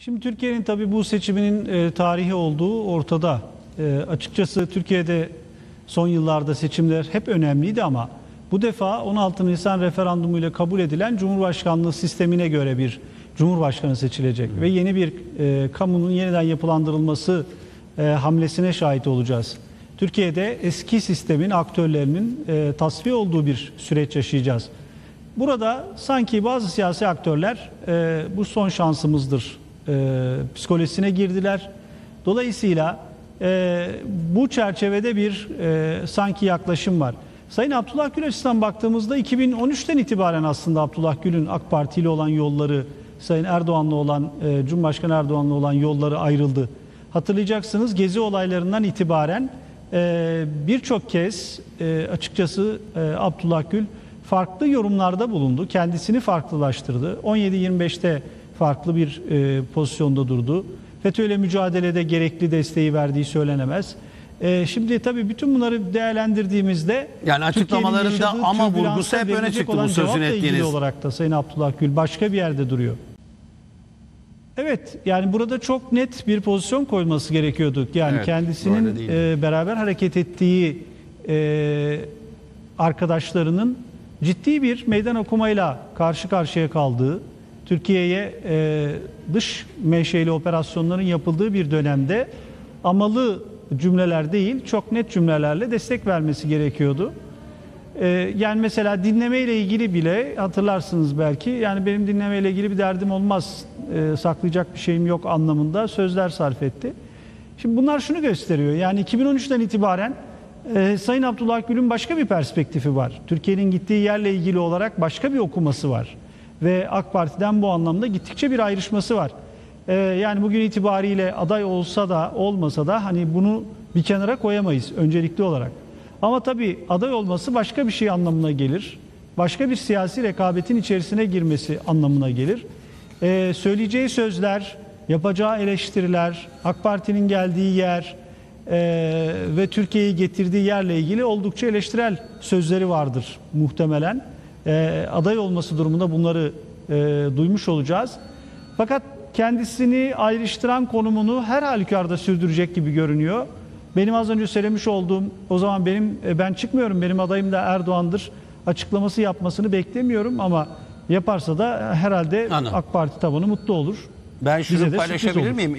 Şimdi Türkiye'nin tabii bu seçiminin e, tarihi olduğu ortada. E, açıkçası Türkiye'de son yıllarda seçimler hep önemliydi ama bu defa 16 Nisan referandumu ile kabul edilen Cumhurbaşkanlığı sistemine göre bir Cumhurbaşkanı seçilecek ve yeni bir e, kamunun yeniden yapılandırılması e, hamlesine şahit olacağız. Türkiye'de eski sistemin aktörlerinin e, tasfiye olduğu bir süreç yaşayacağız. Burada sanki bazı siyasi aktörler e, bu son şansımızdır e, psikolojisine girdiler. Dolayısıyla e, bu çerçevede bir e, sanki yaklaşım var. Sayın Abdullah Gül açısından baktığımızda 2013'ten itibaren aslında Abdullah Gül'ün AK Parti ile olan yolları, Sayın Erdoğan'la olan, e, Cumhurbaşkanı Erdoğan'la olan yolları ayrıldı. Hatırlayacaksınız gezi olaylarından itibaren e, birçok kez e, açıkçası e, Abdullah Gül farklı yorumlarda bulundu. Kendisini farklılaştırdı. 17-25'te farklı bir e, pozisyonda durdu. FETÖ ile mücadelede gerekli desteği verdiği söylenemez. E, şimdi tabii bütün bunları değerlendirdiğimizde Yani açıklamalarında ama vurgusu hep öne çıktı bu ilgili ettiğiniz. olarak da Sayın Abdullah Gül başka bir yerde duruyor. Evet yani burada çok net bir pozisyon koyması gerekiyordu. Yani Evet, kendisinin e, beraber hareket ettiği e, arkadaşlarının ciddi bir meydan okumayla karşı karşıya kaldığı, Türkiye'ye e, dış menşeli operasyonların yapıldığı bir dönemde amalı cümleler değil, çok net cümlelerle destek vermesi gerekiyordu. Ee, yani mesela dinleme ile ilgili bile hatırlarsınız belki yani benim dinleme ile ilgili bir derdim olmaz Ee, saklayacak bir şeyim yok anlamında sözler sarf etti. Şimdi bunlar şunu gösteriyor yani 2013'ten itibaren e, Sayın Abdullah Gül'ün başka bir perspektifi var. Türkiye'nin gittiği yerle ilgili olarak başka bir okuması var ve AK Parti'den bu anlamda gittikçe bir ayrışması var. Ee, yani bugün itibariyle aday olsa da olmasa da hani bunu bir kenara koyamayız öncelikli olarak. Ama tabii aday olması başka bir şey anlamına gelir. Başka bir siyasi rekabetin içerisine girmesi anlamına gelir. Ee, söyleyeceği sözler, yapacağı eleştiriler, AK Parti'nin geldiği yer ee, ve Türkiye'yi getirdiği yerle ilgili oldukça eleştirel sözleri vardır muhtemelen. Ee, aday olması durumunda bunları e, duymuş olacağız. Fakat kendisini ayrıştıran konumunu her halükarda sürdürecek gibi görünüyor. Benim az önce söylemiş olduğum o zaman benim e, ben çıkmıyorum benim adayım da Erdoğan'dır açıklaması yapmasını beklemiyorum ama yaparsa da herhalde Anladım. AK Parti tabanı mutlu olur. Ben şunu paylaşabilir miyim?